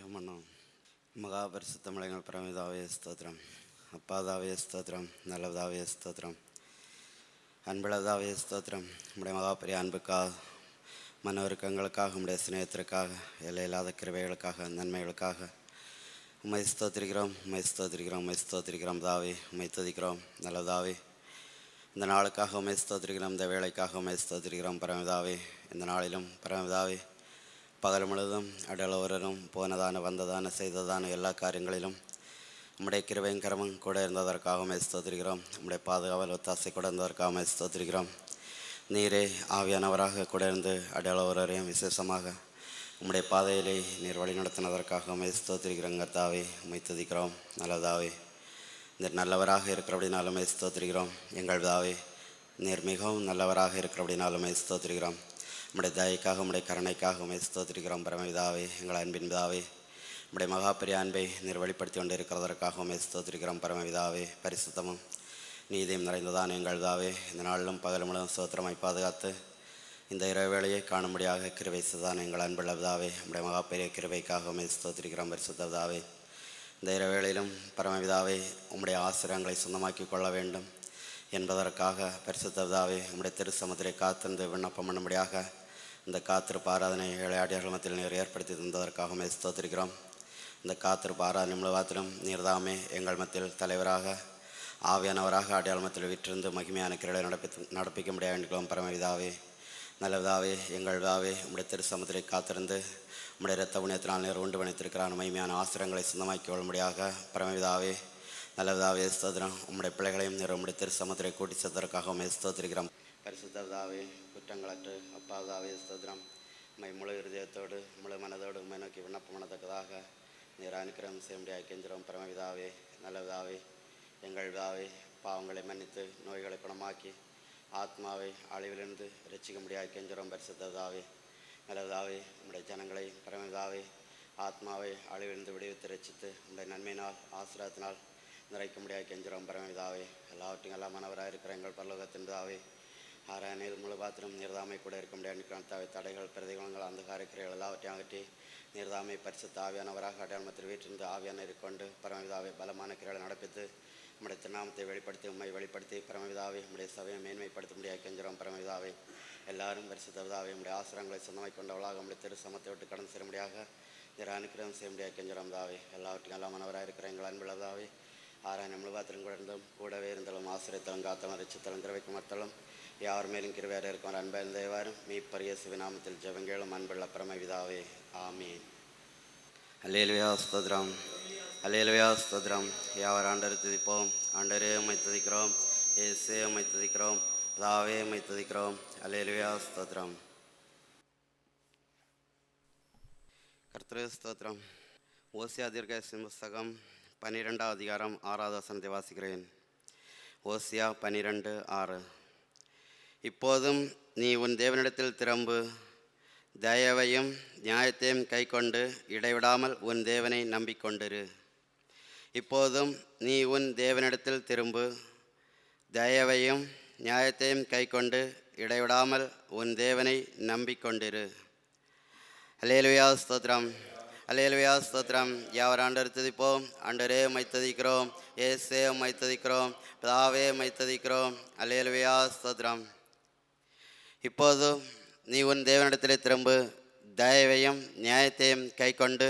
ஜெபம் பண்ணோம் மகாபரிசுத்தமலைகள் பிரமிதாவே ஸ்தோத்திரம் அப்பாதாவே ஸ்தோத்திரம் நல்லதாவே ஸ்தோத்திரம் அன்பளதாவே ஸ்தோத்திரம் நம்முடைய மகாபெரிய அன்புக்காக மனவருக்கங்களுக்காக நம்முடைய சிநேகத்திற்காக எல்லையில்லாத கிருவைகளுக்காக நன்மைகளுக்காக உமை ஸ்தோத்திரிக்கிறோம் உமை ஸ்தோத்திரிக்கிறோம் உமை ஸ்தோத்திரிக்கிறோம் தாவே உமை துதிக்கிறோம் நல்லதாவே இந்த நாளுக்காக உமை ஸ்தோத்திரிக்கிறோம் இந்த வேலைக்காக உமை ஸ்தோத்திரிக்கிறோம் பரமதாவே இந்த நாளிலும் பரமதாவே பகல் முழுதும் அடலவரரும் போனதான வந்ததான செய்ததான எல்லா காரியங்களிலும் நம்முடைய கிருபையும் கரமும் கூட இருந்ததற்காக உம்மை நம்முடைய பாதுகாவல் ஒத்தாசை கூட இருந்ததற்காக உம்மை நீரே ஆவியானவராக கூட இருந்து அடையாளவரையும் விசேஷமாக உம்முடைய பாதையிலே நீர் வழி நடத்தினதற்காக உம்மை ஸ்தோத்திரிக்கிறோம் கர்த்தாவே. நல்லதாவே. நீர் நல்லவராக இருக்கிறபடினாலுமே ஸ்தோத்திரிக்கிறோம் எங்கள் தாவே நீர் மிகவும் நல்லவராக இருக்கிறபடினாலுமே ஸ்தோத்திரிக்கிறோம். உம்முடைய தயக்காக உம்முடைய கருணைக்காக உம்மை ஸ்தோத்திரிக்கிறோம். பரமவிதாவே எங்கள் அன்பின் விதாவே உம்முடைய மகாபெரிய அன்பை நீர் வெளிப்படுத்தி கொண்டு இருக்கிறதற்காக உம்மை ஸ்தோத்திரிக்கிறோம். பரமவிதாவே பரிசுத்தமும் நீதியும் நிறைந்ததான் எங்கள் தாவே இந்த நாளிலும் பகல் முழுவதும் சோத்திரமாய் பாதுகாத்து இந்த இரவு வேளையை காணும்படியாக கிருவைசுதான் செய்தான் எங்கள் அன்புள்ள பிதாவே உம்முடைய மகாபெரிய கிருவைக்காக உம்மை ஸ்தோத்திரிக்கிறோம். பரிசுத்த பிதாவே இந்த இரவேளையிலும் பரமவிதாவே உம்முடைய ஆசிரியங்களை சொந்தமாக்கி கொள்ள வேண்டும் என்பதற்காக பரிசுத்த பிதாவே உம்முடைய திருசமத்திலே காத்திருந்து விண்ணப்பம் பண்ணும்படியாக இந்த காத்திருப்பு ஆராதனை விளையாடியர்கள் மத்தியில் நீர் ஏற்படுத்தி தந்ததற்காக மேல் ஸ்தோத்திருக்கிறோம். இந்த காத்திருப்பு ஆராதனை முழுவதிலும் நீர்தாமே எங்கள் மத்தியில் தலைவராக ஆவியானவராக அடையாள மத்தியில் விற்றிருந்து மகிமையான கிரலை நடப்பி நடப்பிக்க முடியாது வேண்டிக்கிறோம் பரமவிதாவே நல்ல விதாவே எங்கள் விதாவே உம்முடைய திருசமத்திலே காத்திருந்து உடைய இரத்த புண்ணியத்தினால் நேர் உண்டு பணித்திருக்கிறான் மகிமையான ஆசிரங்களை சொந்தமாக்கி கொள்ளும்படியாக பரமவிதாவே நல்லவிதாவே ஸ்தோத்திரம். உம்முடைய பிள்ளைகளையும் நேரம் உடைய திருசமத்திலே கூட்டி செத்ததற்காக உண்மை ஸ்தோத்திரிக்கிறோம். பரிசுத்த விதாவே குற்றங்களற்று அப்பாதாவே ஸ்தோத்திரம் உம்மை முழு இருதயத்தோடு முழு மனதோடு உண்மை நோக்கி விண்ணப்பம் பண்ணத்தக்கதாக நீர் அனுக்கிரம் செய்ய முடியாது பரமவிதாவே நல்லவிதாவே எங்கள் விதாவே பாவங்களை மன்னித்து நோய்களை குணமாக்கி ஆத்மாவை அழிவிலிருந்து ரசிக்க முடியாது கெஞ்சிரோம் பரிசுத்ததாவே நல்லதாவே உம்முடைய ஜனங்களை பரமதாவே ஆத்மாவை அழிவிலிருந்து விடுவித்து ரசித்து உம்முடைய நன்மையினால் ஆசிரியத்தினால் நிறைக்க முடியாது கெஞ்சிரோம் பரமதாவே எல்லாவற்றையும் எல்லாம் மனவராக இருக்கிற எங்கள் பரலோகத்தின் தாவே ஆறாயிரம் முழு பாத்திரம் நீர்தாமை கூட இருக்க முடியாது. தடைகள் பிரதிகுணங்கள் அந்தகார காரியக்கிரைகள் எல்லாவற்றையும் அகற்றி நீர்தாமை பரிசுத்த ஆவியானவராக அடையாளமத்தில் வீட்டிருந்து ஆவியான இருக்கொண்டு பரமவிதாவை பலமான கிரைகளை நடப்பித்து நம்முடைய திருநாமத்தை வெளிப்படுத்தி உண்மை வெளிப்படுத்தி பரமவிதாவை நம்முடைய சபையை மேன்மைப்படுத்த முடியாது. கெஞ்சிரோம் பரமவிதாவை எல்லாரும் பரிசுத்த விதாவை உம்முடைய ஆசிரங்களை சொந்தமாக கொண்டவளாக நம்முடைய திரு சமத்தை விட்டு கடன் செய்ய முடியாக. நீர் அனுக்கிரகம் செய்ய முடியாது. கெஞ்சிரோம் தாவே எல்லாவற்றையும் எல்லாம் மனவராக இருக்கிற எங்கள் அன்புள்ளதாவை ஆறாயிரம் முழுவாத்திரம் கூட இருந்தும் கூடவே இருந்தாலும் ஆசிரியத்தலும் காத்தலும் ரச்சித்தலும் திரவைக்கு மத்தலும் யார் மேலும் கிருவேற இருக்கும் அன்பன் தேவாரும் மீ பரிய சிவநாமத்தில் ஜெபங்கேளும் அன்புள்ள பரமவிதாவே ஆமீன். அல்லேலுயா ஸ்தோத்ரம் அல்லேலுயா ஸ்தோத்ரம் யாவர் ஆண்டர் துதிப்போம்? ஆண்டரே உம்மை துதிக்கிறோம். ஏசே உம்மை துதிக்கிறோம். பிதாவே உம்மை துதிக்கிறோம். அல்லேலுயா ஸ்தோத்ரம் கர்த்தரே ஸ்தோத்ரம் ஓசியா தீர்க்க புஸ்தகம் பன்னிரெண்டாம் அதிகாரம் ஆறாவது வசனத்தை வாசிக்கிறேன். ஓசியா பன்னிரெண்டு ஆறு. இப்போதும் நீ உன் தேவனிடத்தில் திரும்பு. தயவையும் நியாயத்தையும் கைக்கொண்டு இடைவிடாமல் உன் தேவனை நம்பிக்கொண்டிரு. இப்போதும் நீ உன் தேவனிடத்தில் திரும்பு. தயவையும் நியாயத்தையும் கைக்கொண்டு இடைவிடாமல் உன் தேவனை நம்பிக்கொண்டிரு. அலேலுயா ஸ்தோத்ரம் அலேலுயா ஸ்தோத்ரம் யாவர் ஆண்டர் துதிப்போம். ஆண்டரே மை ஏசே மைத்ததிக்கிறோம் பிதாவே மைத்ததிக்கிறோம் அலேலுயா ஸ்தோத்ரம் இப்போது நீ உன் தேவனிடத்திலே திரும்பு தயவையும் நியாயத்தையும் கைக்கொண்டு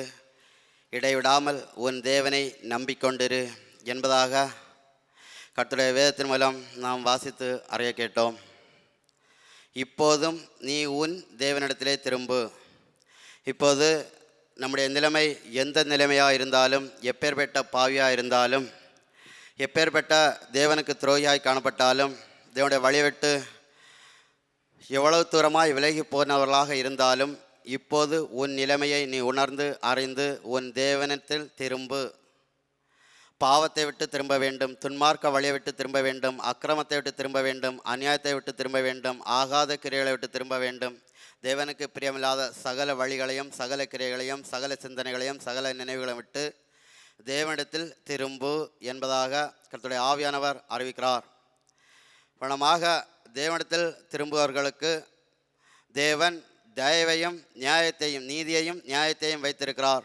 இடைவிடாமல் உன் தேவனை நம்பிக்கொண்டிரு என்பதாக கர்த்தருடைய வேதத்தின் மூலம் நாம் வாசித்து அறிய கேட்டோம். இப்போதும் நீ உன் தேவனிடத்திலே திரும்பு. இப்போது நம்முடைய நிலைமை எந்த நிலைமையாக இருந்தாலும் எப்பேற்பட்ட பாவியாக இருந்தாலும் எப்பேற்பட்ட தேவனுக்கு துரோகியாய் காணப்பட்டாலும் தேவனுடைய வழிவிட்டு எவ்வளவு தூரமாய் விலகி போனவர்களாக இருந்தாலும் இப்போது உன் நிலைமையை நீ உணர்ந்து அறிந்து உன் தேவனத்தில் திரும்பு. பாவத்தை விட்டு திரும்ப வேண்டும் துன்மார்க்க வழியை விட்டு திரும்ப வேண்டும் அக்கிரமத்தை விட்டு திரும்ப வேண்டும் அநியாயத்தை விட்டு திரும்ப வேண்டும் ஆகாத கிரைகளை விட்டு திரும்ப வேண்டும். தேவனுக்கு பிரியமில்லாத சகல வழிகளையும் சகல கிரியைகளையும் சகல சிந்தனைகளையும் சகல நினைவுகளையும் விட்டு தேவனிடத்தில் திரும்பு என்பதாக கருத்துடைய ஆவியானவர் அறிவிக்கிறார். பணமாக தேவனிடத்தில் திரும்புவர்களுக்கு தேவன் தயவையும் நியாயத்தையும் நீதியையும் நியாயத்தையும் வைத்திருக்கிறார்.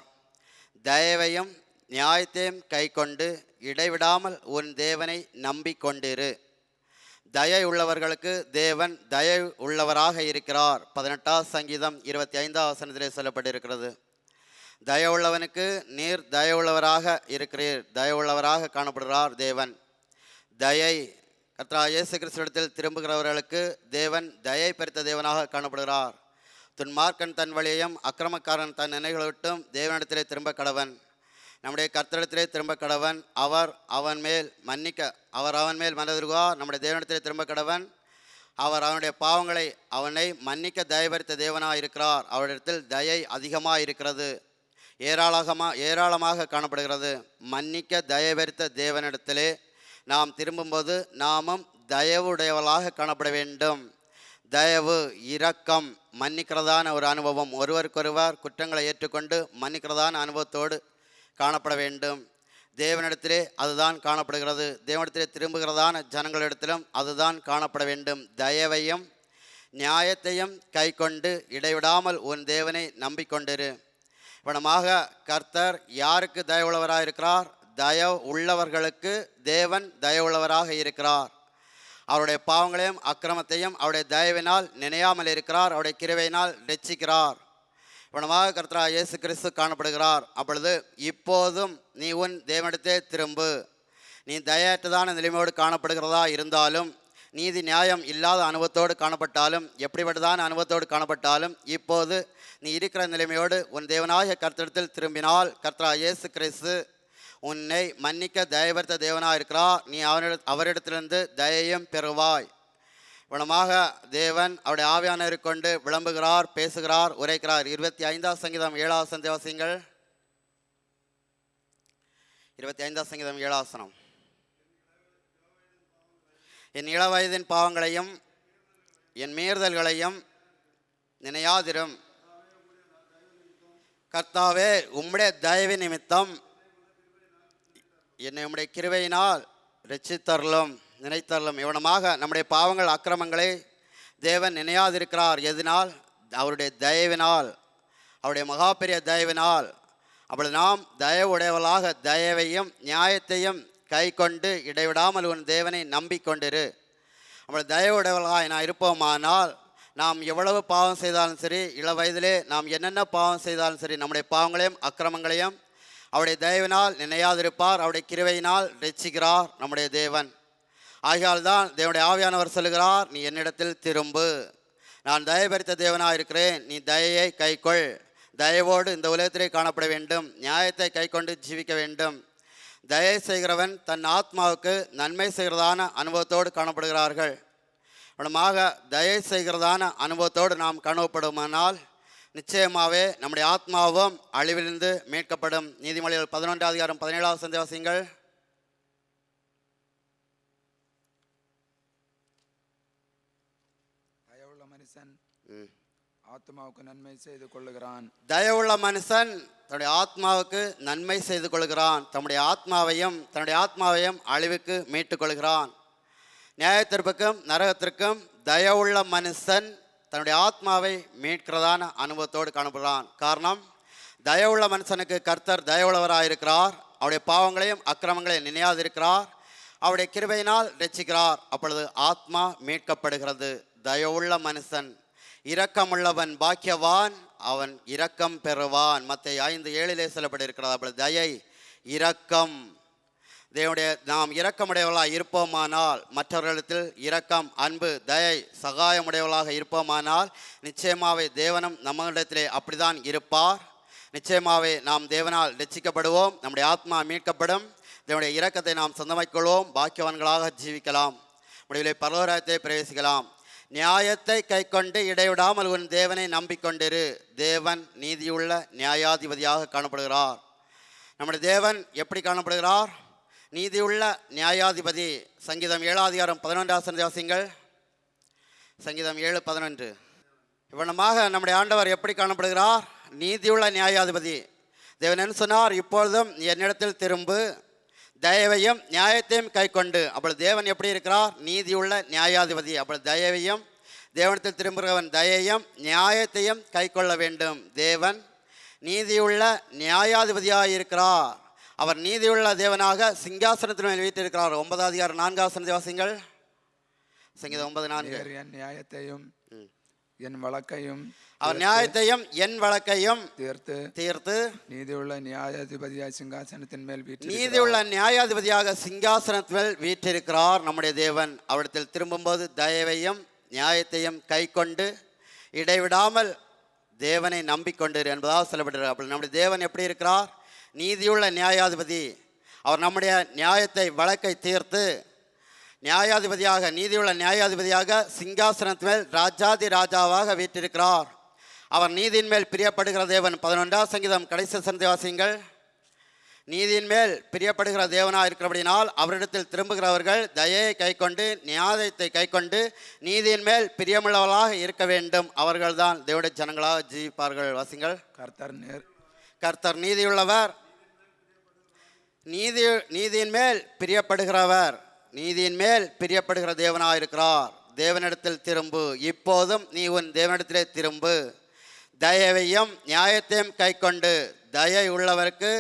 தயவையும் நியாயத்தையும் கைக்கொண்டு இடைவிடாமல் உன் தேவனை நம்பிக்கொண்டிரு. தயை உள்ளவர்களுக்கு தேவன் தயை உள்ளவராக இருக்கிறார். பதினெட்டாம் சங்கீதம் இருபத்தி ஐந்தாம் வசனத்திலே சொல்லப்பட்டிருக்கிறது. தயவுள்ளவனுக்கு நீர் தயவுள்ளவராக இருக்கிறீர். தயவுள்ளவராக காணப்படுகிறார் தேவன். தயை கர்த்தா இயேசு கிறிஸ்துவிடத்தில் திரும்புகிறவர்களுக்கு தேவன் தயை பெருத்த தேவனாக காணப்படுகிறார். துன்மார்க்கன் தன் வழியையும் அக்கிரமக்காரன் தன் நினைகளை விட்டும் தேவனிடத்திலே திரும்ப கடவன். நம்முடைய கர்த்தரிடத்திலே திரும்ப கடவன். அவர் அவன் மேல் மன்னிக்க அவர் அவன் மேல் மனதிருவார் நம்முடைய தேவனிடத்திலே திரும்ப கடவன். அவர் அவனுடைய பாவங்களை அவனை மன்னிக்க தயபரித்த தேவனாக இருக்கிறார். அவரிடத்தில் தயை அதிகமாக இருக்கிறது. ஏராளமாக ஏராளமாக காணப்படுகிறது. மன்னிக்க தயபரித்த தேவனிடத்திலே நாம் திரும்பும்போது நாமும் தயவுடையவளாக காணப்பட வேண்டும். தயவு இரக்கம் மன்னிக்கிறதான ஒரு அனுபவம். ஒருவருக்கொருவர் குற்றங்களை ஏற்றுக்கொண்டு மன்னிக்கிறதான அனுபவத்தோடு காணப்பட வேண்டும். தேவனிடத்திலே அதுதான் காணப்படுகிறது. தேவனிடத்திலே திரும்புகிறதான ஜனங்களிடத்திலும் அதுதான் காணப்பட வேண்டும். தயவையும் நியாயத்தையும் கைக்கொண்டு இடைவிடாமல் உன் தேவனை நம்பிக்கொண்டிரு. இவனமாக கர்த்தர் யாருக்கு தயவுள்ளவராக இருக்கிறார் தயவு உள்ளவர்களுக்கு தேவன் தயவுள்ளவராக இருக்கிறார். அவருடைய பாவங்களையும் அக்கிரமத்தையும் அவருடைய தயவினால் நினையாமல் இருக்கிறார். அவருடைய கிருவையினால் ரட்சிக்கிறார். இவனமாக கர்த்தரா இயேசு கிறிஸ்து காணப்படுகிறார். அப்பொழுது இப்போதும் நீ உன் தேவனிடத்தே திரும்பு. நீ தயற்றதான நிலைமையோடு காணப்படுகிறதா இருந்தாலும் நீதி நியாயம் இல்லாத அனுபவத்தோடு காணப்பட்டாலும் எப்படிப்பட்டதான அனுபவத்தோடு காணப்பட்டாலும் இப்போது நீ இருக்கிற நிலைமையோடு உன் தேவனாகிய கர்த்தடத்தில் திரும்பினால் கர்த்தரா இயேசு கிறிஸ்து உன்னை மன்னிக்க தயவர்த்த தேவனாக இருக்கிறார். நீ அவனிட அவரிடத்திலிருந்து தயையும் பெறுவாய். இவனமாக தேவன் அவருடைய ஆவியானவரை கொண்டு விளம்புகிறார் பேசுகிறார் உரைக்கிறார். இருபத்தி ஐந்தாம் சங்கீதம் ஏழாவது சந்தேவாசியங்கள் இருபத்தி ஐந்தாம் சங்கீதம் ஏழாசனம் என் இளவயதின் பாவங்களையும் என் மீறுதல்களையும் நினையாதிரும். கர்த்தாவே உம்முடைய தயவு நிமித்தம் என்னை உம்முடைய கிருவையினால் ரட்சித்தருளும் நினைத்தரலும் இவனமாக நம்முடைய பாவங்கள் அக்கிரமங்களை தேவன் நினையாதிருக்கிறார். எதனால்? அவருடைய தயவினால். அவருடைய மகாபெரிய தயவினால். அப்பொழுது நாம் தயவுடையவளாக தயவையும் நியாயத்தையும் கை கொண்டு இடைவிடாமல் உன் தேவனை நம்பிக்கொண்டிரு. அப்பொழுது தயவுடையவளாக நான் இருப்போமானால் நாம் எவ்வளவு பாவம் செய்தாலும் சரி இள வயதிலே நாம் என்னென்ன பாவம் செய்தாலும் சரி நம்முடைய பாவங்களையும் அக்கிரமங்களையும் அவருடைய தயவினால் நினையாதிருப்பார் அவருடைய கிருவையினால் ரசிக்கிறார் நம்முடைய தேவன். ஆகையால் தான் தேவனுடைய ஆவியானவர் சொல்கிறார் நீ என்னிடத்தில் திரும்பு. நான் தயபரித்த தேவனாக இருக்கிறேன் நீ தயையை கைக்கொள். தயவோடு இந்த உலகத்திலே காணப்பட வேண்டும். நியாயத்தை கைக்கொண்டு ஜீவிக்க வேண்டும். தயை செய்கிறவன் தன் ஆத்மாவுக்கு நன்மை செய்கிறதான அனுபவத்தோடு காணப்படுகிறார்கள். அவனமாக தயை செய்கிறதான அனுபவத்தோடு நாம் காணப்படுமானால் நிச்சயமாகவே நம்முடைய ஆத்மாவும் அழிவிலிருந்து மீட்கப்படும். நீதிமொழிகள் பதினொன்றாம் அதிகாரம் பதினேழாவது சந்தேவாசியங்கள் தயவுள்ள மனுஷன். ஆத்மாவுக்கு நன்மை செய்து கொள்ளுகிறான். தயவுள்ள மனுஷன் தன்னுடைய ஆத்மாவுக்கு நன்மை செய்து கொள்கிறான். தம்முடைய ஆத்மாவையும் தன்னுடைய ஆத்மாவையும் அழிவுக்கு மீட்டுக் கொள்கிறான். நியாயத்திற்கும் நரகத்திற்கும் தயவுள்ள மனுஷன் தன்னுடைய ஆத்மாவை மீட்கிறதான அனுபவத்தோடு காணப்படுறான் காரணம் தயவுள்ள மனுஷனுக்கு கர்த்தர் தயவுள்ளவராக இருக்கிறார் அவருடைய பாவங்களையும் அக்கிரமங்களையும் நினையாதிருக்கிறார். அவருடைய கிருபையினால் ரட்சிக்கிறார். அப்பொழுது ஆத்மா மீட்கப்படுகிறது. தயவுள்ள மனுஷன் இரக்கமுள்ளவன் பாக்கியவான் அவன் இரக்கம் பெறுவான். மற்ற ஐந்து ஏழிலே சொல்லப்பட்டிருக்கிறது. அப்பொழுது தயை இரக்கம். தேவனுடைய நாம் இரக்கமுடையவளாக இருப்போமானால் மற்றவர்களிடத்தில் இரக்கம் அன்பு தயை சகாயமுடையவளாக இருப்போமானால் நிச்சயமாகவே தேவனும் நம்மளிடத்திலே அப்படிதான் இருப்பார். நிச்சயமாகவே நாம் தேவனால் ரட்சிக்கப்படுவோம் நம்முடைய ஆத்மா மீட்கப்படும் தேவனுடைய இரக்கத்தை நாம் சொந்தமாக்கிக் கொள்வோம் பாக்கியவான்களாக ஜீவிக்கலாம். முடிவிலே பரலோராயத்தை பிரவேசிக்கலாம். நியாயத்தை கைக்கொண்டு இடைவிடாமல் உன் தேவனை நம்பிக்கொண்டிரு. தேவன் நீதியுள்ள நியாயாதிபதியாக காணப்படுகிறார். நம்முடைய தேவன் எப்படி காணப்படுகிறார்? நீதியுள்ள நியாயாதிபதி சங்கீதம் ஏழாதிகாரம் பதினொன்றாசன சந்தேவாசியங்கள் சங்கீதம் ஏழு பதினொன்று. இவனமாக நம்முடைய ஆண்டவர் எப்படி காணப்படுகிறார்? நீதியுள்ள நியாயாதிபதி. தேவன் என்ன சொன்னார்? இப்பொழுதும் என்னிடத்தில் திரும்பு தயவையும் நியாயத்தையும் கைக்கொண்டு அப்பொழுது தேவன் எப்படி இருக்கிறார்? நீதியுள்ள நியாயாதிபதி. அப்பொழுது தயவையும் தேவனத்தில் திரும்புகிறவன் தயையும் நியாயத்தையும் கைக்கொள்ள வேண்டும். தேவன் நீதியுள்ள நியாயாதிபதியாக இருக்கிறார் அவர் நீதியுள்ள தேவனாக சிங்காசனத்தின் மேல் வீட்டிருக்கிறார் ஒன்பதாவது அதிகாரம் நான்காவது வாசிங்கள். சங்கீதம் ஒன்பது நான்கு. என் நியாயத்தையும். என் வழக்கையும் அவர் நியாயத்தையும் என் வழக்கையும் தீர்த்து. தீர்த்து. நீதியுள்ள நியாயாதிபதியாய் சிங்காசனத்தின் மேல் வீட்டு நீதியுள்ள நியாயாதிபதியாக சிங்காசனத்தில் மேல் வீற்றிருக்கிறார் நம்முடைய தேவன். அவரிடத்தில் திரும்பும்போது தயவையும் நியாயத்தையும் கை கொண்டு இடைவிடாமல் தேவனை நம்பிக்கொண்டிரு என்பதாக சொல்லப்பட்டிருக்கு. அப்படி நம்முடைய தேவன் எப்படி இருக்கிறார்? நீதியுள்ள நியாயாதிபதி. அவர் நம்முடைய நியாயத்தை வழக்கை தீர்த்து நியாயாதிபதியாக நீதியுள்ள நியாயாதிபதியாக சிங்காசனத்தின் மேல் ராஜாதி ராஜாவாக வீற்றிருக்கிறார். அவர் நீதியின் மேல் பிரியப்படுகிற தேவன். பதினொன்றாம் சங்கீதம் கடைசி சந்திவாசியங்கள். நீதியின் மேல் பிரியப்படுகிற தேவனாக இருக்கிறபடினால் அவரிடத்தில் திரும்புகிறவர்கள் தயையை கைக்கொண்டு நியாயத்தை கைக்கொண்டு நீதியின் மேல் பிரியமுள்ளவர்களாக இருக்க வேண்டும். அவர்கள்தான் தேவனுடைய ஜனங்களாக ஜீவிப்பார்கள். வாசிங்கள். கர்த்தர் நேர். கர்த்தர் நீதியுள்ளவர். நீதி நீதியின் மேல் பிரியப்படுகிறவர் நீதியின் மேல் பிரியப்படுகிற தேவனாக இருக்கிறார் தேவனிடத்தில் திரும்பு. இப்போதும் நீ உன் தேவனிடத்திலே திரும்பு. தயவையும் நியாயத்தையும் கைக்கொண்டு தயை உள்ளவருக்கு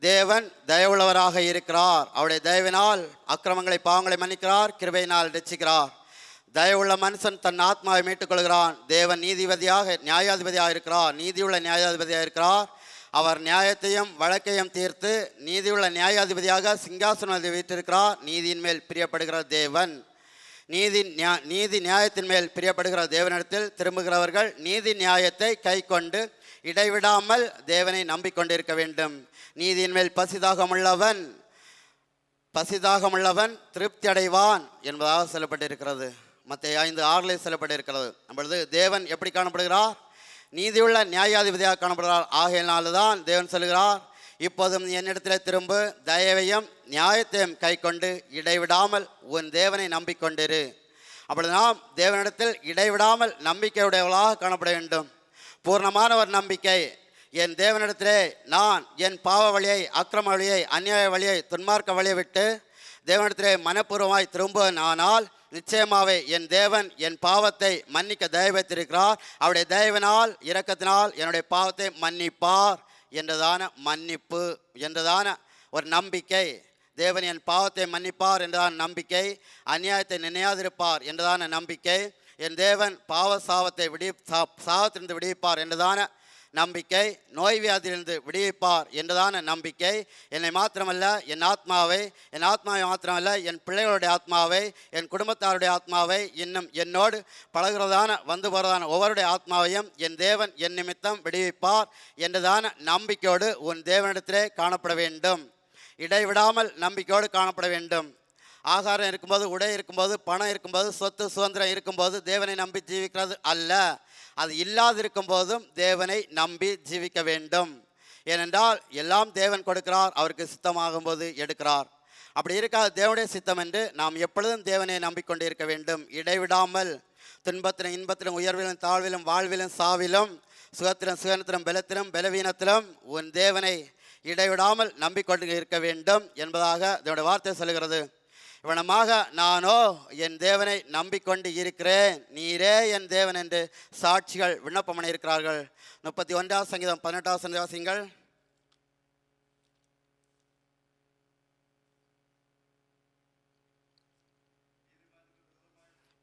தேவன் தயவுள்ளவராக இருக்கிறார். அவருடைய தயவினால் அக்கிரமங்களை பாவங்களை மன்னிக்கிறார் கிருபையினால் ரசிக்கிறார் தயவுள்ள மனுஷன் தன் ஆத்மாவை மீட்டுக்கொள்கிறான். தேவன் நீதிபதியாக நியாயாதிபதியாக இருக்கிறார் நீதியுள்ள நியாயாதிபதியாக இருக்கிறார் அவர் நியாயத்தையும் வழக்கையும் தீர்த்து நீதியுள்ள நியாயாதிபதியாக சிங்காசனத்தை வீற்றிருக்கிறார் நீதியின் மேல் பிரியப்படுகிற தேவன். நீதி நியா நீதி நியாயத்தின் மேல் பிரியப்படுகிற தேவனிடத்தில் திரும்புகிறவர்கள் நீதி நியாயத்தை கைக்கொண்டு இடைவிடாமல் தேவனை நம்பிக்கொண்டிருக்க வேண்டும். நீதியின் மேல் பசிதாகமுள்ளவன் பசிதாகமுள்ளவன் திருப்தி அடைவான் என்பதாக சொல்லப்பட்டிருக்கிறது. மற்ற ஐந்து ஆறில் சொல்லப்பட்டிருக்கிறது. நம்மளது தேவன் எப்படி காணப்படுகிறார்? நீதியுள்ள நியாயாதிபதியாக காணப்படுகிறார். ஆகையினால்தான் தேவன் சொல்கிறார் இப்போதும் என்னிடத்தில் திரும்ப தயவையும் நியாயத்தையும் கைக்கொண்டு இடைவிடாமல் உன் தேவனை நம்பிக்கொண்டிரு. அப்படி நாம் தேவனிடத்தில் இடைவிடாமல் நம்பிக்கையுடையவளாக காணப்பட வேண்டும். பூர்ணமான ஒரு நம்பிக்கை. என் தேவனிடத்திலே நான் என் பாவ வழியை அக்கிரம வழியை அந்நியாய வழியை துன்மார்க்க வழியை விட்டு தேவனிடத்திலே மனப்பூர்வமாய் திரும்ப நானால் நிச்சயமாவே என் தேவன் என் பாவத்தை மன்னிக்க தயவு வைத்திருக்கிறார் அவருடைய தயவினால் இரக்கத்தினால் என்னுடைய பாவத்தை மன்னிப்பார் என்றதான மன்னிப்பு என்றதான ஒரு நம்பிக்கை. தேவன் என் பாவத்தை மன்னிப்பார் என்றதான நம்பிக்கை. அநியாயத்தை நினையாதிருப்பார் என்றதான நம்பிக்கை. என் தேவன் பாவ சாவத்தை விடி சா- சாவத்திலிருந்து விடுவிப்பார் என்றதான நம்பிக்கை நோய் வியாதியிலிருந்து விடுவிப்பார் என்றதான நம்பிக்கை. என்னை மாத்திரமல்ல என் ஆத்மாவை என் ஆத்மாவை மாத்திரமல்ல என் பிள்ளைகளுடைய ஆத்மாவை என் குடும்பத்தாருடைய ஆத்மாவை இன்னும் என்னோடு பழகுறதான வந்து போகிறதான ஒவ்வொருடைய ஆத்மாவையும் என் தேவன் என் நிமித்தம் விடுவிப்பார் என்றதான நம்பிக்கையோடு உன் தேவனிடத்திலே காணப்பட வேண்டும். இடைவிடாமல் நம்பிக்கையோடு காணப்பட வேண்டும். ஆகாரம் இருக்கும்போது உடை இருக்கும்போது பணம் இருக்கும்போது சொத்து சுதந்திரம் இருக்கும்போது தேவனை நம்பி ஜீவிக்கிறது அல்ல. அது இல்லாதிருக்கும் போதும் தேவனை நம்பி ஜீவிக்க வேண்டும். ஏனென்றால் எல்லாம் தேவன் கொடுக்கிறார் அவருக்கு சித்தமாகும்போது எடுக்கிறார். அப்படி இருக்காது தேவனுடைய சித்தம் என்று நாம் எப்பொழுதும் தேவனை நம்பிக்கொண்டு இருக்க வேண்டும். இடைவிடாமல் துன்பத்திலும் இன்பத்திலும் உயர்விலும் தாழ்விலும் வாழ்விலும் சாவிலும் சுகத்திலும் சுகனத்திலும் பலத்திலும் பலவீனத்திலும் உன் தேவனை இடைவிடாமல் நம்பிக்கொண்டு இருக்க வேண்டும் என்பதாக தேவனுடைய வார்த்தை சொல்கிறது இவனமாக நானோ என் தேவனை நம்பிக்கொண்டு இருக்கிறேன். நீரே என் தேவன் என்று சாட்சிகள் விண்ணப்பம் பண்ணி இருக்கிறார்கள் முப்பத்தி ஒன்றாம் சங்கீதம் பதினெட்டாம் சந்தேவாசிங்கள்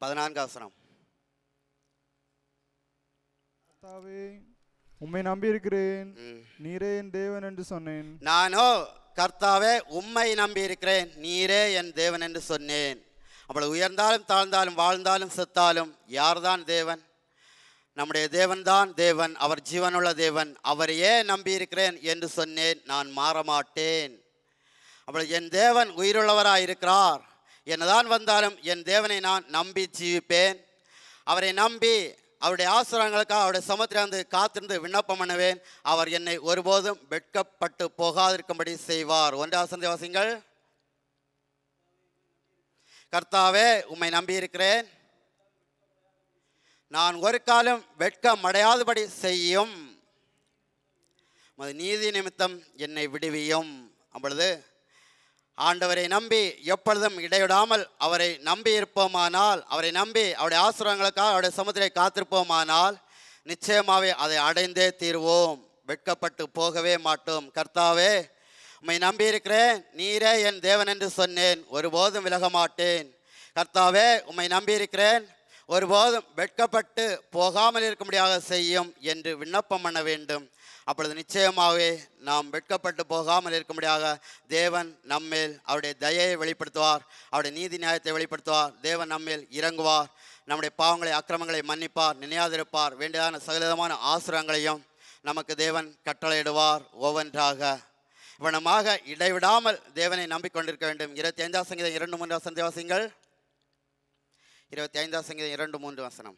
பதினான்காம் வசனம். கர்த்தாவே உம்மை நம்பியிருக்கிறேன். ம். நீரே என் தேவன் என்று சொன்னேன். நானோ கர்த்தாவே உம்மை நம்பி இருக்கிறேன் நீரே என் தேவன் என்று சொன்னேன். அவளை உயர்ந்தாலும் தாழ்ந்தாலும் வாழ்ந்தாலும் செத்தாலும் யார்தான் தேவன்? நம்முடைய தேவன்தான் தேவன். அவர் ஜீவனுள்ள தேவன். அவரையே நம்பியிருக்கிறேன் என்று சொன்னேன். நான் மாறமாட்டேன். அவள் என் தேவன் உயிருள்ளவராக இருக்கிறார் என்னதான் வந்தாலும் என் தேவனை நான் நம்பி ஜீவிப்பேன். அவரை நம்பி அவருடைய ஆசிரங்களுக்காக அவருடைய சமத்திலிருந்து காத்திருந்து விண்ணப்பம் பண்ணுவேன். அவர் என்னை ஒருபோதும் வெட்கப்பட்டு போகாதிருக்கும்படி செய்வார். ஒன்றாம் சந்தேவாசிங்கள் கர்த்தாவே உம்மை நம்பியிருக்கிறேன். நான் ஒரு காலம் வெட்கம் அடையாதபடி செய்யும் நீதி நிமித்தம் என்னை விடுவியும். அப்பொழுது ஆண்டவரை நம்பி எப்பொழுதும் இடைவிடாமல் அவரை நம்பி இருப்போமானால் அவரை நம்பி அவருடைய ஆசிரங்களுக்காக அவருடைய சமுதிரை காத்திருப்போமானால் நிச்சயமாகவே அதை அடைந்தே தீர்வோம். வெட்கப்பட்டு போகவே மாட்டோம். கர்த்தாவே உம்மை நம்பியிருக்கிறேன் நீரே என் தேவன் என்று சொன்னேன். ஒருபோதும் விலக மாட்டேன். கர்த்தாவே உம்மை நம்பியிருக்கிறேன் ஒருபோதும் வெட்கப்பட்டு போகாமல் இருக்கும்படியாக செய்யும் என்று விண்ணப்பம் பண்ண வேண்டும். அப்பொழுது நிச்சயமாகவே நாம் வெட்கப்பட்டு போகாமல் இருக்கும்படியாக தேவன் நம்மேல் அவருடைய தயையை வெளிப்படுத்துவார். அவருடைய நீதி நியாயத்தை வெளிப்படுத்துவார். தேவன் நம்மேல் இறங்குவார். நம்முடைய பாவங்களை அக்கிரமங்களை மன்னிப்பார். நினையாதிருப்பார். வேண்டியதான சகலவிதமான ஆசிரங்களையும் நமக்கு தேவன் கட்டளையிடுவார் ஒவ்வொன்றாக. இவனமாக இடைவிடாமல் தேவனை நம்பிக்கொண்டிருக்க வேண்டும். இருபத்தி ஐந்தாம் சங்கீதம் இரண்டு மூன்று வசந்த வாசிங்கள் இருபத்தி ஐந்தாம் சங்கீதம் இரண்டு மூன்று வசனம்.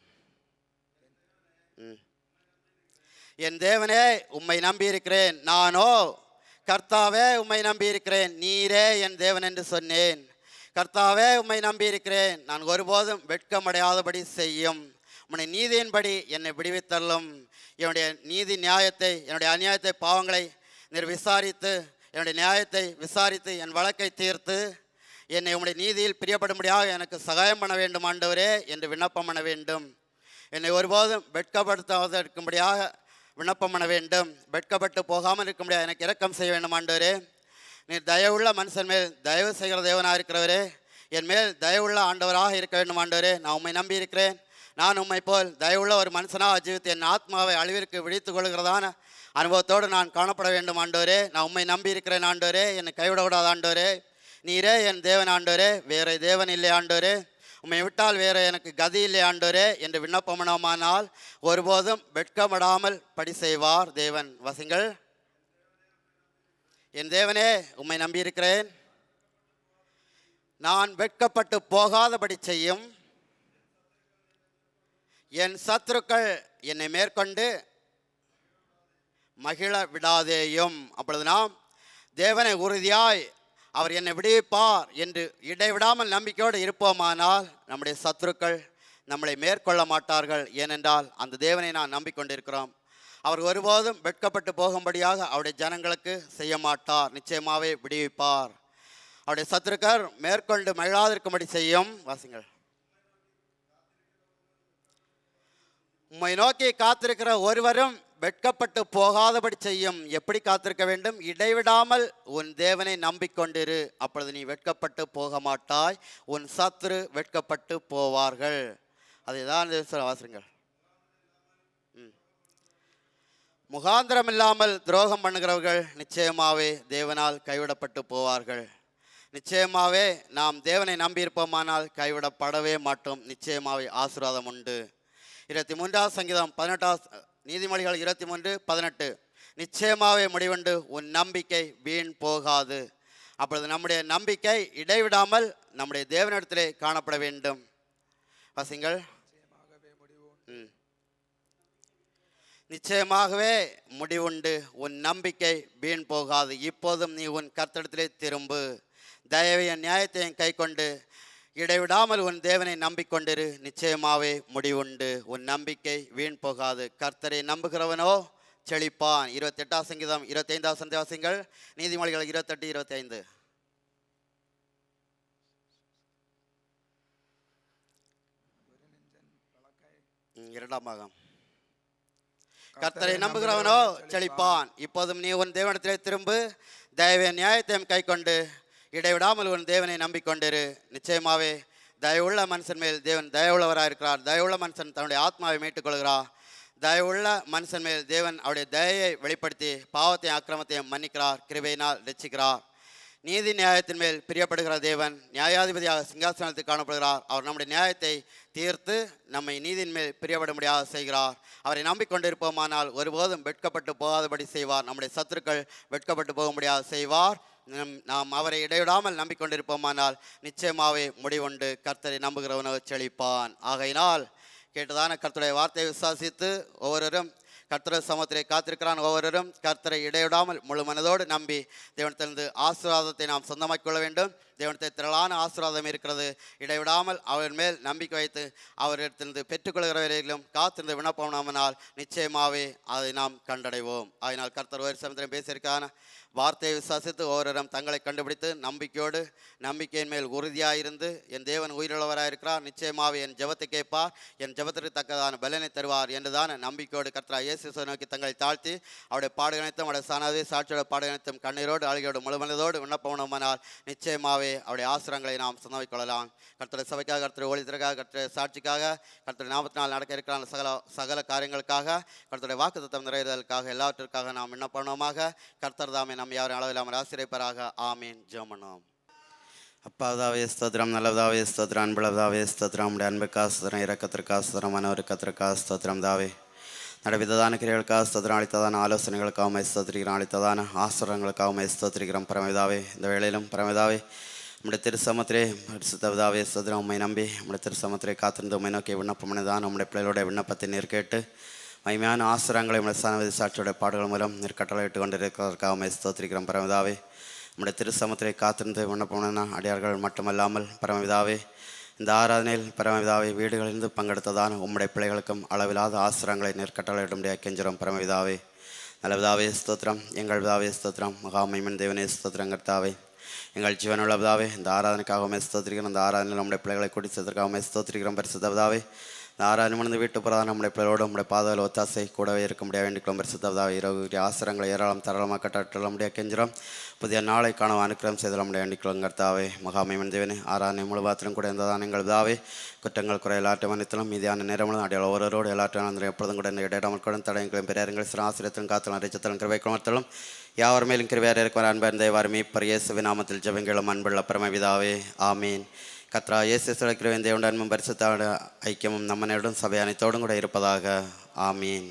ம். என் தேவனே உம்மை நம்பியிருக்கிறேன். நானோ கர்த்தாவே உம்மை நம்பியிருக்கிறேன். நீரே என் தேவன் என்று சொன்னேன். கர்த்தாவே உம்மை நம்பியிருக்கிறேன். நான் ஒருபோதும் வெட்கமடையாதபடி செய்யும். உன்னை நீதியின்படி என்னை விடுவித்தள்ளும். என்னுடைய நீதி நியாயத்தை என்னுடைய அநியாயத்தை பாவங்களை நீர் விசாரித்து என்னுடைய நியாயத்தை விசாரித்து என் வழக்கை தீர்த்து என்னை உம்முடைய நீதியில் பிரியப்படும்படியாக எனக்கு சகாயம் பண்ண வேண்டும் ஆண்டவரே என்று விண்ணப்பம் பண்ண வேண்டும். என்னை ஒருபோதும் வெட்கப்படுத்தாதிருக்கும்படியாக விண்ணப்பம் பண்ண வேண்டும். வெட்கப்பட்டு போகாமல் இருக்க முடியாது. எனக்கு இரக்கம் செய்ய வேண்டும் ஆண்டவரே. நீர் தயவுள்ள மனுஷன் மேல் தயவு செய்கிற தேவனாக இருக்கிறவரே. என் மேல் தயவுள்ள ஆண்டவராக இருக்க வேண்டும் ஆண்டவரே. நான் உண்மை நம்பி இருக்கிறேன். நான் உம்மை போல் தயவுள்ள ஒரு மனுஷனாக ஜீவித்து என் ஆத்மாவை அழிவிற்கு விழித்து கொள்கிறதான அனுபவத்தோடு நான் காணப்பட வேண்டும் ஆண்டவரே. நான் உம்மை நம்பி இருக்கிறேன் ஆண்டவரே. என்னை கைவிட விடாத ஆண்டவரே. நீரே என் தேவன் ஆண்டவரே. வேறு தேவன் இல்லை ஆண்டவரே. உம்மை விட்டால் வேற எனக்கு கதி இல்லை ஆண்டோரே என்று விண்ணப்பமனமானால் ஒருபோதும் வெட்கப்படாமல் படி செய்வார் தேவன். வசிங்கள்? என் தேவனே உம்மை நம்பியிருக்கிறேன். நான் வெட்கப்பட்டு போகாதபடி செய்யும். என் சத்துருக்கள் என்னை மேற்கொண்டு மகிழ விடாதேயும். அப்பொழுது நாம் தேவனை உறுதியாய் அவர் என்னை விடுவிப்பார் என்று இடைவிடாமல் நம்பிக்கையோடு இருப்போமானால் நம்முடைய சத்துருக்கள் நம்மளை மேற்கொள்ள மாட்டார்கள். ஏனென்றால் அந்த தேவனை நான் நம்பிக்கொண்டிருக்கிறோம். அவர் ஒருபோதும் வெட்கப்பட்டு போகும்படியாக அவருடைய ஜனங்களுக்கு செய்ய மாட்டார். நிச்சயமாகவே விடுவிப்பார். அவருடைய சத்துருக்கர் மேற்கொண்டு மகிழாதிருக்கும்படி செய்யும். வாசிங்கள். உம்மை நோக்கி காத்திருக்கிற ஒருவரும் வெட்கப்பட்டு போகாதபடி செய்யும். எப்படி காத்திருக்க வேண்டும்? இடைவிடாமல் உன் தேவனை நம்பிக்கொண்டிரு. அப்பொழுது நீ வெட்கப்பட்டு போக மாட்டாய் உன் சத்துரு வெட்கப்பட்டு போவார்கள். அதுதான் வாசிங்கள் முகாந்திரம் இல்லாமல் துரோகம் பண்ணுகிறவர்கள் நிச்சயமாவே தேவனால் கைவிடப்பட்டு போவார்கள். நிச்சயமாவே நாம் தேவனை நம்பியிருப்போமானால் கைவிடப்படவே மாட்டோம். நிச்சயமாவே ஆசீர்வாதம் உண்டு. இருபத்தி மூன்றாவது சங்கீதம் பதினெட்டாவது நீதிமொழிகள் இருபத்தி மூன்று பதினெட்டு. நிச்சயமாகவே முடிவுண்டு உன் நம்பிக்கை வீண் போகாது. அப்பொழுது நம்முடைய நம்பிக்கை இடைவிடாமல் நம்முடைய தேவனிடத்திலே காணப்பட வேண்டும். வசிங்கள். நிச்சயமாகவே முடிவுண்டு உன் நம்பிக்கை வீண் போகாது. இப்போதும் நீ உன் கர்த்தடத்திலே திரும்பு. தயவையும் நியாயத்தையும் கைக்கொண்டு இடைவிடாமல் உன் தேவனை நம்பிக்கொண்டிரு. நிச்சயமாவே முடிவுண்டு. உன் நம்பிக்கை வீண் போகாது. கர்த்தரை நம்புகிறவனோ செழிப்பான். இருபத்தெட்டாம் சங்கீதம் இருபத்தைந்தாம் சந்தேவாசிங்கள் நீதிமொழிகள் இருபத்தெட்டு இருபத்தைந்து. ம், இரண்டாம் பாகம். கர்த்தரை நம்புகிறவனோ செழிப்பான். இப்போதும் நீ உன் தேவனத்திலே திரும்ப. தயவே நியாயத்தையும் கைக்கொண்டு. இடைவிடாமல் உன் தேவனை நம்பிக்கொண்டிரு. நிச்சயமாவே தயவுள்ள மனுஷன் மேல் தேவன் தயவுள்ளவராக இருக்கிறார். தயவுள்ள மனுஷன் தன்னுடைய ஆத்மாவை மீட்டுக்கொள்கிறார். தயவுள்ள மனுஷன் மேல் தேவன் அவருடைய தயையை வெளிப்படுத்தி பாவத்தையும் அக்கிரமத்தையும் மன்னிக்கிறார். கிருபையினால் ரட்சிக்கிறார் நீதி நியாயத்தின் மேல் பிரியப்படுகிற தேவன் நியாயாதிபதியாக சிங்காசனத்தில் காணப்படுகிறார். அவர் நம்முடைய நியாயத்தை தீர்த்து நம்மை நீதியின் மேல் பிரியப்பட முடியாத செய்கிறார். அவரை நம்பிக்கொண்டிருப்போமானால் ஒருபோதும் வெட்கப்பட்டு போகாதபடி செய்வார். நம்முடைய சத்துருக்கள் வெட்கப்பட்டு போக முடியாத செய்வார். நாம் அவரை இடைவிடாமல் நம்பிக்கொண்டிருப்போமானால் நிச்சயமாவே முடிவுண்டு. கர்த்தரை நம்புகிறவனோ செழிப்பான். ஆகையினால் கேட்டதான கர்த்தருடைய வார்த்தையை விசுவாசித்து ஒவ்வொருவரும் கர்த்தர சமத்திலே காத்திருக்கிறான் ஒவ்வொருவரும் கர்த்தரை இடைவிடாமல் முழு மனதோடு நம்பி தேவனத்திலிருந்து ஆசீர்வாதத்தை நாம் சொந்தமாக்கி கொள்ள வேண்டும். தேவனத்தை திரளான ஆசீர்வாதம் இருக்கிறது. இடைவிடாமல் அவர் மேல் நம்பிக்கை வைத்து அவரிடத்திலிருந்து பெற்றுக்கொள்கிறவர்களும் காத்திருந்து விண்ணப்பமானால் நிச்சயமாகவே அதை நாம் கண்டடைவோம். அதனால் கர்த்தர் ஒரு சமுத்திரம் பேசியிருக்கான வார்த்தையை விசுவாசித்து ஒவ்வொருவரும் தங்களை கண்டுபிடித்து நம்பிக்கையோடு நம்பிக்கையின் மேல் உறுதியாயிருந்து என் தேவன் உயிருள்ளவராயிருக்கிறார் நிச்சயமாக என் ஜபத்தை கேட்பார் என் ஜெபத்திற்கு தக்கதான பலனை தருவார் என்றுதான் நம்பிக்கையோடு கர்த்தரா இயேசு நோக்கி தங்களை தாழ்த்தி அவருடைய பாடுகணைத்தும் அவருடைய சனாதி சாட்சியோட பாடுகணைத்தும் கண்ணீரோடு அழுகையோடு முழுமனதோடு விண்ணப்பமானால் நிச்சயமாகவே அவருடைய ஆசிரங்களை நாம் சொந்தமாக்கிக் கொள்ளலாம். கர்த்தரை சபைக்காக கர்த்தரை ஒளித்திற்காக கர்த்தரை சாட்சிக்காக கர்த்தரை நாற்பத்தி நாள் நடக்க இருக்கிற சகல சகல காரியங்களுக்காக கர்த்தருடைய வாக்குத்தத்தம் நிறைவேறுதலுக்காக எல்லாவற்றிற்காக நாம் விண்ணப்பனமாக கர்த்தர் தாமே நம் யாரும் அளவில்லாமல் ஆசிரியப்பராக ஆமீன். ஜோமனோம் அப்பாவதாவே ஸ்தோத்திரம் நல்லதாவே ஸ்தோத்திரம் அன்பளதாவே ஸ்தோத்திரம். உடைய அன்புக்கா ஸ்தோத்திரம் இறக்கத்திற்கா ஸ்தோத்திரம் மனோருக்கத்திற்கா ஸ்தோத்திரம் தாவே. நடைபெற்றதான கிரியர்களுக்காக ஸ்தோத்திரம் அளித்ததான ஆலோசனைகளுக்காக ஸ்தோத்திரிக்கிறோம் அளித்ததான ஆசுரங்களுக்காக ஸ்தோத்திரிக்கிறோம். பரமிதாவே இந்த வேளையிலும் பரமிதாவே நம்முடைய திருசமத்திலே பரிசுத்ததாவே ஸ்தோத்திரம் உண்மை நம்பி நம்முடைய திருசமத்திலே காத்திருந்த உண்மை நோக்கி விண்ணப்பம் தான் நம்முடைய பிள்ளைகளுடைய விண்ணப்பத்தை நேர்கேட்டு மகிமையான ஆசுரங்களை நம்முடைய சனவதி சாட்சியோட பாடுகள் மூலம் நிற்கட்டளையிட்டு கொண்டிருக்கிறதற்காக ஸ்தோத்திரிக்கிறோம் பரமிதாவே நம்முடைய திருசமத்திலே காத்திருந்து விண்ணப்பம்னா அடியார்கள் மட்டுமல்லாமல் பரமவிதாவே இந்த ஆராதனையில் பரமவிதாவை வீடுகளிலிருந்து பங்கெடுத்ததான உம்முடைய பிள்ளைகளுக்கும் அளவிலாத ஆசிரங்களை நெற்கட்டளையிடும்படியாக கெஞ்சுறோம் பரமவிதாவே நல்லவிதாவே ஸ்தோத்திரம் எங்கள் விதாவே ஸ்தோத்திரம் மகாமைமன் தேவனே ஸ்தோத்திரம் கர்த்தாவே எங்கள் ஜீவனுள்ள பிதாவே இந்த ஆராதனைக்காகவுமே ஸ்தோத்திரிக்கிறோம். இந்த ஆராதனையில் நம்முடைய பிள்ளைகளை கூட்டி சேர்த்திருக்காகவுமே ஸ்தோத்திரிக்கிறோம். பரிசுத்த பிதாவே இந்த ஆராதனை முடிந்து வீட்டு புறதான் நம்முடைய பிள்ளையோடு நம்முடைய பாதையில் ஒத்தாசை கூடவே இருக்க முடியாது. வேண்டிக்கிறோம் பரிசுத்த பிதாவே இரவு ஆசிரங்களை ஏராளம் தரளமாக கட்டள முடியாது. கெஞ்சுறோம் புதிய நாளை காண அனுக்கிரம் செய்தல நம்முடைய வேண்டிக்கிறோம் கர்த்தாவே மகாமைமன் தேவனே ஆராதனை முழுபாத்திரம் கூட இருந்ததான் எங்கள் பிதாவே குற்றங்கள் குறை எல்லாற்றையும் மன்னித்தலும் மீதியான நேரமும் அடையாள ஒருவரோடு எல்லாற்றையும் எப்பொழுதும் கூட இந்த இடையிடாமல் கூட தடயங்களும் பெரியாரங்களும் சிறு ஆசிரியத்திலும் காத்தலும் அரைச்சத்திலும் கிருவை குணத்தலும் யாவர் மேலும் கிருவியார் இருக்கிற அன்பர் தேவார் மீப்பர் இயேசுவின் நாமத்தில் ஜெபங்களும். அன்புள்ள பரமவிதாவே ஆமீன். கத்ரா இயேசு சிறக்கிறவன் தேவண்ட அன்பும் பரிசுத்தான ஐக்கியமும் நம்மனோடும் சபை அனைத்தோடும் கூட இருப்பதாக ஆமீன்.